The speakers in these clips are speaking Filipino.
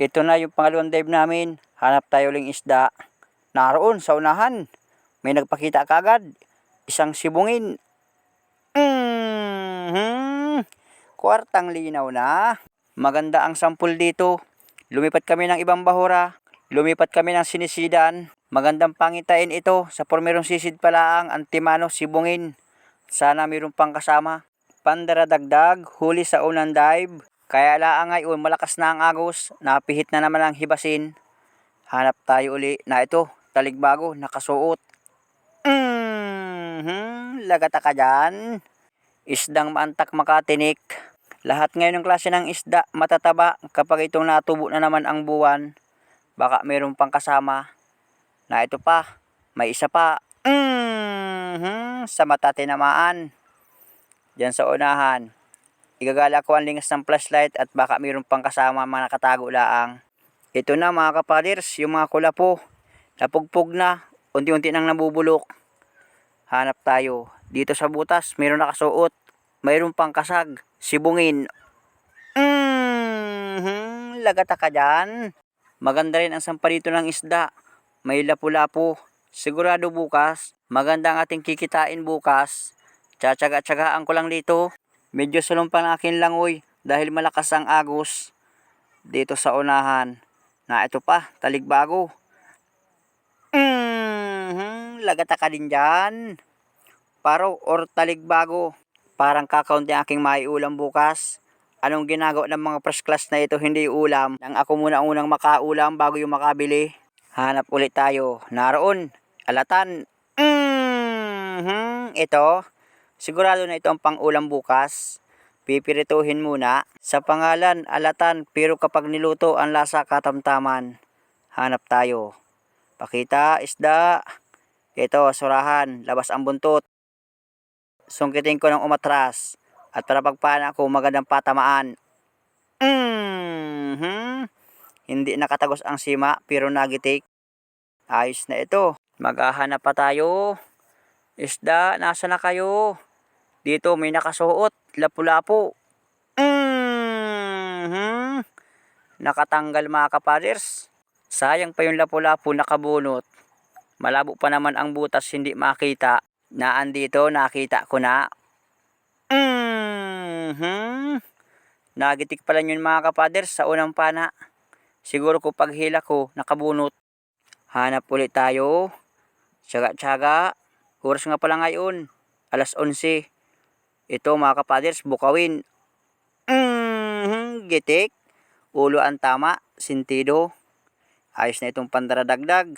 Ito na yung pangalawang dive namin. Hanap tayo uling isda. Naroon sa unahan. May nagpakita kagad. Isang sibungin. Mhm. Kwartang linaw na. Maganda ang sampul dito. Lumipat kami ng ibang bahura. Lumipat kami ng sinisidan. Magandang pangitain ito. Sa pormerong sisid pala ang antimano sibungin. Sana mayroon pang kasama. Pandaradagdag, huli sa unang dive. Kaya laang ngayon malakas na ang agos. Napihit na naman ang hibasin. Hanap tayo uli na ito. Taligbago, nakasuot. Mhm, lagata ka dyan. Isdang maantak makatinik. Lahat ngayon ng klase ng isda matataba kapag itong natubo na naman ang buwan. Baka mayroon pang kasama. Na ito pa, may isa pa. Mhm, sa mata. Diyan sa unahan. Igagala ko ang lingas ng flashlight at baka mayroon pang kasama mga nakatago laang. Ito na mga kapaders, yung mga kulapo. Napugpog na, unti-unti nang nabubulok. Hanap tayo. Dito sa butas, mayroon nakasuot. Mayroon pang kasag. Sibungin. Mhm, lagata ka dyan. Maganda rin ang sampa dito ng isda. May lapu-lapu. Sigurado bukas, maganda ang ating kikitain bukas. Tsatsaga-tsagaan ko lang dito. Medyo sulumpa ng aking langoy dahil malakas ang agos. Dito sa unahan. Na ito pa, taligbago. Mhm, lagata ka din dyan. Paro or taligbago. Parang kakaunti ang aking maiulam bukas. Anong ginagawa ng mga first class na ito hindi ulam? Nang ako muna ang unang makaulam bago yung makabili. Hanap ulit tayo. Naroon, alatan. Mhm, ito. Sigurado na ito ang pang-ulam bukas. Pipirituhin muna. Sa pangalan, alatan, pero kapag niluto ang lasa katamtaman. Hanap tayo. Pakita, isda. Ito, surahan, labas ang buntot. Sungkitin ko ng umatras. At para pagpana ko magandang patamaan. Mhm. Hindi nakatagos ang sima pero nagitik. Ayos na ito. Maghahanap pa tayo. Isda, nasa na kayo? Dito may nakasuot. Lapu-lapu. Mhm. Nakatanggal mga kapaders. Sayang pa yung lapu-lapu nakabunot. Malabo pa naman ang butas hindi makita. Naan dito, nakita ko na. Mhm. Nagitik pala yun mga kapaders sa unang pana. Siguro ko paghila ko, nakabunot. Hanap ulit tayo. Tsaga-tsaga. Oras nga pala ngayon. Alas 11. Ito mga kapaders, bukawin. Mhm. Gitik. Ulo ang tama. Sintido. Ayos na itong pandaradagdag.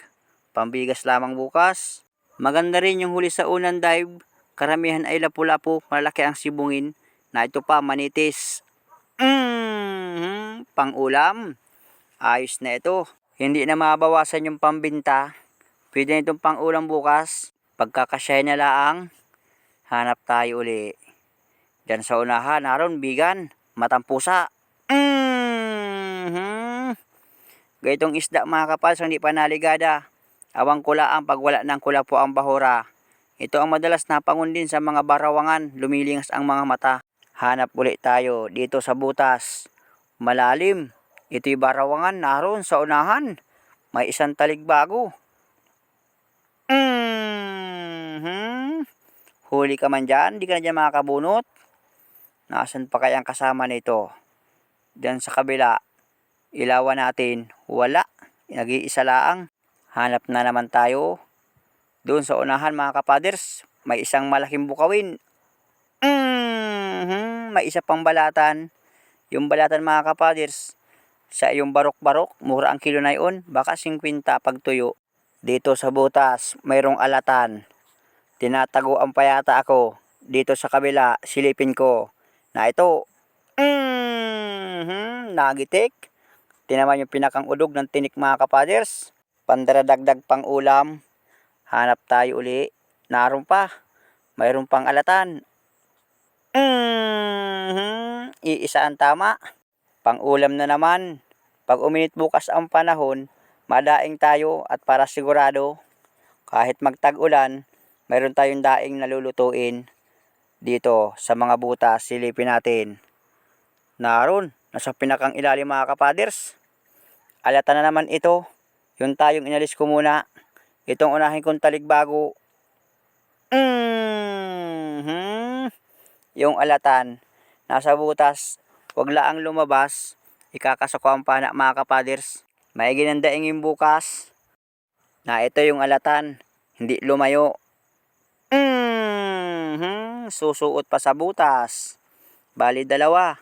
Pambigas lamang bukas. Maganda rin yung huli sa unang dive. Karamihan ay lapu-lapu, malaki ang sibungin. Na ito pa, manitis. Mhm. Pang-ulam. Ayos na ito. Hindi na mabawasan yung pambinta. Pwede na itong pang-ulam bukas. Pagkakasya na laang. Hanap tayo uli. Diyan sa unahan, naroon, bigan. Matampusa. Mhm. Gaytong isda mga kapals, hindi pa naligada. Awang kula ang pag wala ng kula po ang bahura. Ito ang madalas napangundin sa mga barawangan, lumilingas ang mga mata. Hanap ulit tayo dito sa butas. Malalim. Ito'y barawangan naroon sa unahan. May isang taligbago. Mhm. Huli ka man dyan, di ka na dyan makakabunot. Nasaan pa kaya ang kasama nito? Diyan sa kabila. Ilawan natin. Wala. Nag-iisa laang. Hanap na naman tayo. Doon sa unahan mga kapaders, may isang malaking bukawin. Mhm, may isa pang balatan. Yung balatan mga kapaders, sa yung barok-barok, mura ang kilo na yun. Baka 50 pag tuyo. Dito sa butas, mayroong alatan. Tinatago ang payata ako. Dito sa kabila, silipin ko. Na ito, mhm, nagitik. Tinaman yung pinakang udog ng tinik mga kapaders. Pandaradagdag pang ulam. Hanap tayo uli. Naroon pa. Mayroon pang alatan. Mhm. Iisa ang tama. Pang ulam na naman. Pag uminit bukas ang panahon, madaing tayo at para sigurado, kahit magtag-ulan, mayroon tayong daing nalulutuin dito sa mga butas. Silipin natin. Naroon, nasa pinakang ilalim mga kapaders. Alata na naman ito. Yung tayong inalis ko muna. Itong unahin kong taligbago. mm Yung alatan. Nasa butas. Huwag laang lumabas. Ikakasako ang pana mga kapaders. May ginandaingin bukas. Na ito yung alatan. Hindi lumayo. mm Susuot pa sa butas. Bali dalawa.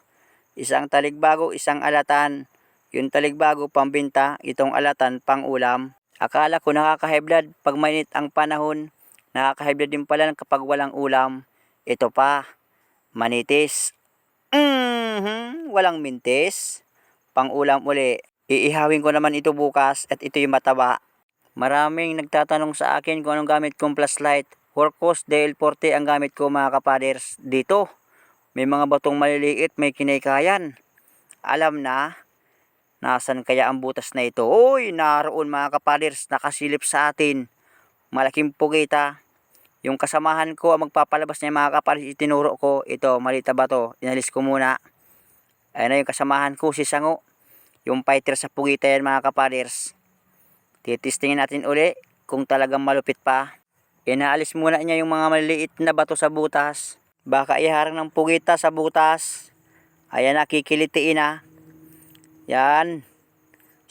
Isang taligbago, isang alatan. Yung taligbago pambinta, itong alatan pang ulam. Akala ko nakakaheblad pag mainit ang panahon. Nakakaheblad din pala kapag walang ulam. Ito pa, manitis. Mhm, walang mintis. Pang ulam uli. Iihawin ko naman ito bukas at ito yung mataba. Maraming nagtatanong sa akin kung anong gamit kong flashlight. Workos DL40 ang gamit ko mga kapaders. Dito, may mga batong maliliit, may kinikayan. Alam na, nasan kaya ang butas na ito? Uy, naroon mga kapaders, nakasilip sa atin. Malaking pugita. Yung kasamahan ko ang magpapalabas niya mga kapaders, itinuro ko. Ito, malita ba to? Inalis ko muna. Ayan na yung kasamahan ko, si Sango. Yung fighter sa pugita yan mga kapaders. Titistingin natin uli kung talagang malupit pa. Inaalis muna niya yung mga maliliit na bato sa butas. Baka iharang ng pugita sa butas. Ayan na, kikilitiin na. Yan.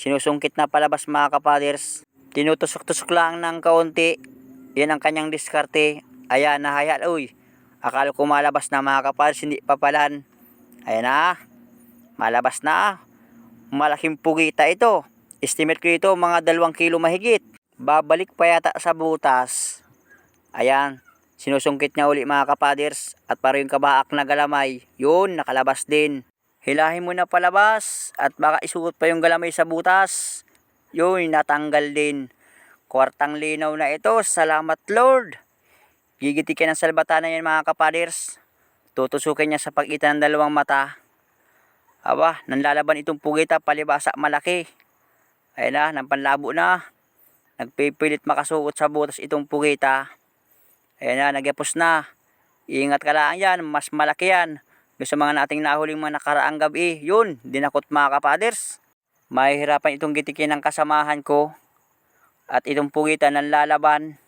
Sinusungkit na palabas mga kapaders. Tinutusok-tusok lang ng kaunti. Yan ang kanyang diskarte. Ayan, nahayal. Uy, akala ko malabas na mga kapaders, hindi pa palan. Ayan na. Malabas na. Malaking pugita ito. Estimate ko ito mga dalawang kilo mahigit. Babalik pa yata sa butas. Ayan, sinusungkit niya uli mga kapaders at para yung kabaak na galamay, yun, nakalabas din. Hilahin mo na palabas at baka isuot pa yung galamay sa butas. Yun, natanggal din. Kwartang linaw na ito, salamat Lord. Gigitikin ng salbatana yan mga kapaders. Tutusukin niya sa pagitan ng dalawang mata. Aba, nanlalaban itong pugita palibasa malaki. Ayan na, nang panlabo na. Nagpipilit makasuot sa butas itong pugita. Ayan na, nagyapos na. Ingat ka lang yan, mas malaki yan. Sa mga nating nahuling mga nakaraang gabi, yun, dinakot mga kapaders. Mahihirapan itong gitikin ng kasamahan ko. At itong pugitan ng lalaban.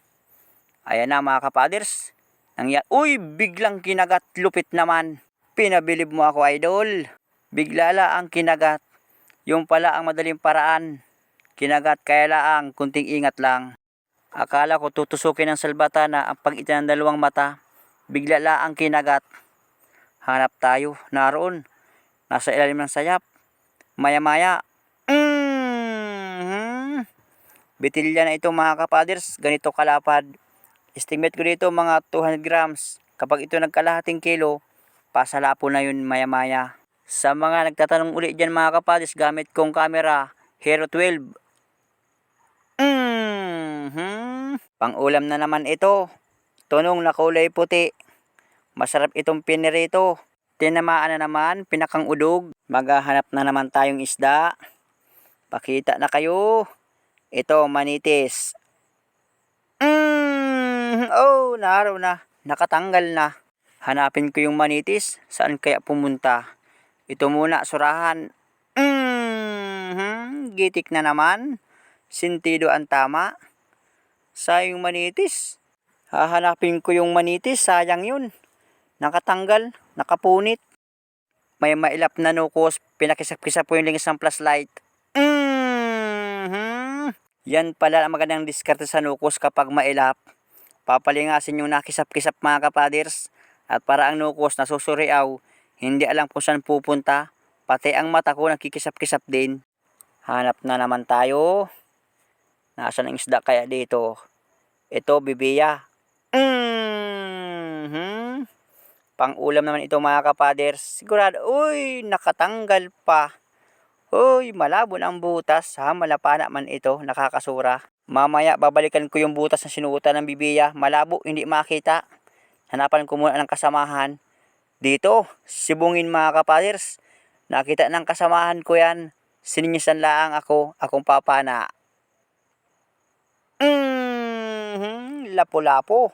Ayan na mga kapaders. Nangya Uy, biglang kinagat, lupit naman. Pinabilib mo ako, idol. Bigla la ang kinagat. Yung pala ang madaling paraan. Kinagat kaya laang, kunting ingat lang. Akala ko tutusukin ng salbatana ang pagitan ng dalawang mata. Bigla la ang kinagat. Hanap tayo, naroon. Nasa ilalim ng sayap. Maya-maya. mm Bitilya na ito mga kapaders. Ganito kalapad. Estimate ko dito mga 200 grams. Kapag ito nagkalahating kilo, pasalapo na yun maya-maya. Sa mga nagtatanong uli dyan mga kapaders, gamit kong camera, Hero 12. Mhm. Pang-ulam na naman ito. Tunong na kulay puti. Masarap itong pinirito. Tinamaan na naman, pinakang udog. Maghahanap na naman tayong isda. Pakita na kayo. Ito, manitis. Mm, oh, naraw na. Nakatanggal na. Hanapin ko yung manitis. Saan kaya pumunta? Ito muna, surahan. Mm, gitik na naman. Sintido ang tama. Sayang manitis. Hahanapin ko yung manitis, sayang yun. Nakatanggal, nakapunit. May mailap na nukos, pinakisap-kisap po yung lingis ng flashlight. mm Yan pala ang magandang diskarte sa nukos kapag mailap. Papalingasin yung nakisap-kisap mga kapaders. At para ang nukos na susuriaw, hindi alam kung saan pupunta. Pati ang mata ko nakikisap-kisap din. Hanap na naman tayo. Nasaan ang isda kaya dito? Ito, bibiya. mm Pang-ulam naman ito mga kapaders. Sigurado, uy, nakatanggal pa. Uy, malabo ang butas. Ha, malapana man ito, nakakasura. Mamaya, babalikan ko yung butas na sinuutan ng bibiya. Malabo, hindi makita. Hanapan ko muna ng kasamahan. Dito, sibungin mga kapaders. Nakita ng kasamahan ko yan. Sininyasan laang ako, akong papana. Mm-hmm, lapo-lapo.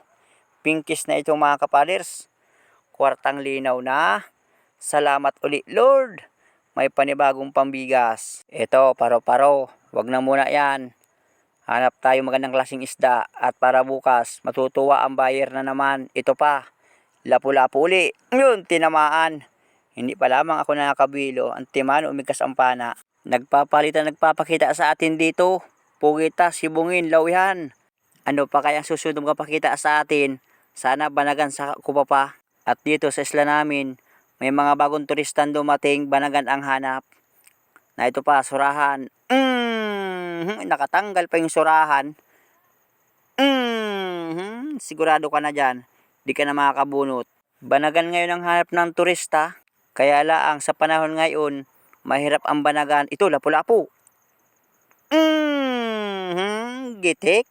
Pinkis na ito mga kapaders. Kwartang linaw na. Salamat uli Lord. may panibagong pambigas. Ito, paro-paro. Wag na muna yan. Hanap tayo magandang klaseng isda at para bukas matutuwa ang buyer na naman. Ito pa, lapu-lapu uli. Yun, tinamaan. Hindi pa lamang ako nakakabilo. Ang timan, umigas ang pana. Nagpapalitan, nagpapakita sa atin dito. Pugita, sibungin, lawihan. Ano pa kaya susunod magpapakita sa atin? Sana banagan sa kupa pa. At dito sa isla namin, may mga bagong turistan dumating, banagan ang hanap. Na ito pa, surahan. Mm, nakatanggal pa yung surahan. Mm, sigurado ka na dyan. Di ka na makakabunot. Banagan ngayon ang hanap ng turista. Kaya laang sa panahon ngayon, mahirap ang banagan. Ito, lapu-lapu. Mm, gitik,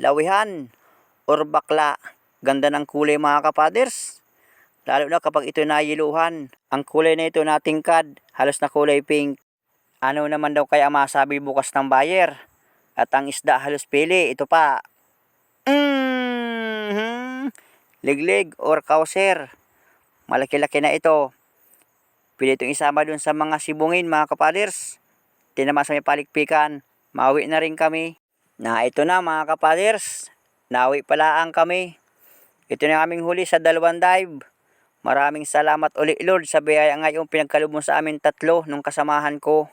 lawihan, or bakla. Ganda ng kulay mga kapaders. Lalo na kapag ito nayiluhan. Ang kulay na ito na tingkad, halos na kulay pink. Ano naman daw kaya masabi bukas ng buyer? At ang isda halos pili, ito pa. Mm, liglig or kauser. Malaki-laki na ito. Pili itong isama dun sa mga sibungin mga kapaders. Tinama sa may palikpikan. Mawi na rin kami. Na ito na mga kapaders. Nawi pala ang kami. Ito na aming huli sa dalawang dive. Maraming salamat uli Lord sa biyaya ngayong pinagkalob mo sa amin tatlo nung kasamahan ko.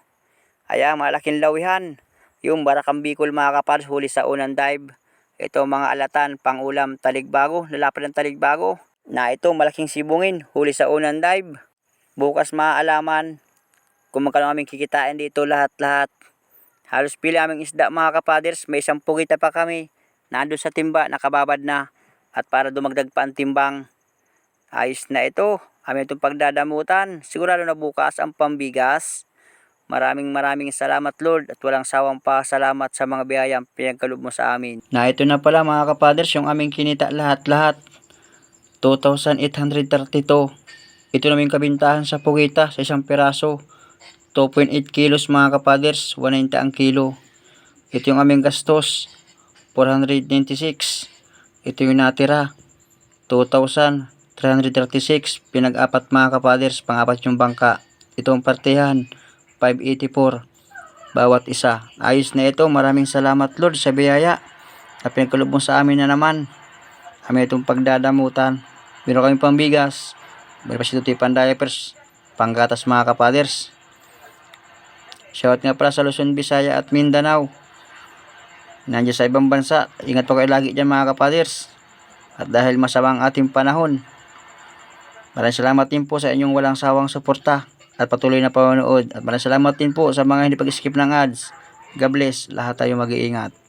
Kaya malaking lawihan. Yung barakang bikol mga kapaders huli sa unang dive. Ito mga alatan, pangulam, taligbago, lalapad ng taligbago. Na ito malaking sibungin, huli sa unang dive. Bukas maaalaman kung magkano aming kikitain dito lahat-lahat. Halos pila aming isda mga kapaders, may isang pugita pa kami. Nandun sa timba, nakababad na. At para dumagdag pa ang timbang. Ayos na ito. Amin itong pagdadamutan. Sigurado na bukas ang pambigas. Maraming maraming salamat Lord at walang sawang pasalamat sa mga biyayang pinagkalob mo sa amin. Na ito na pala mga kapaders yung aming kinita lahat-lahat. 2,832. Ito namin kabintahan sa Pugita sa isang piraso. 2.8 kilos mga kapaders, 190 ang kilo. Ito yung aming gastos, 496. Ito yung natira, 2,336. Pinag-apat mga kapaders, pang-apat yung bangka. Ito ang partihan, 584. Bawat isa. Ayos na ito. Maraming salamat Lord sa biyaya. Na pinagkalob mo sa amin na naman. Kami itong pagdadamutan. Meron kami pambigas. Meron pa si Tuti Pandayapers. Panggatas mga kapaders. Shout nga pala sa Luzon, Visaya at Mindanao. Nandiyan sa ibang bansa. Ingat po kayo lagi dyan mga kapaders. At dahil masama ang ating panahon. Maraming salamat din po sa inyong walang sawang suporta at patuloy na panonood. At maraming salamat din po sa mga hindi pag-skip ng ads. God bless. Lahat tayo mag-iingat.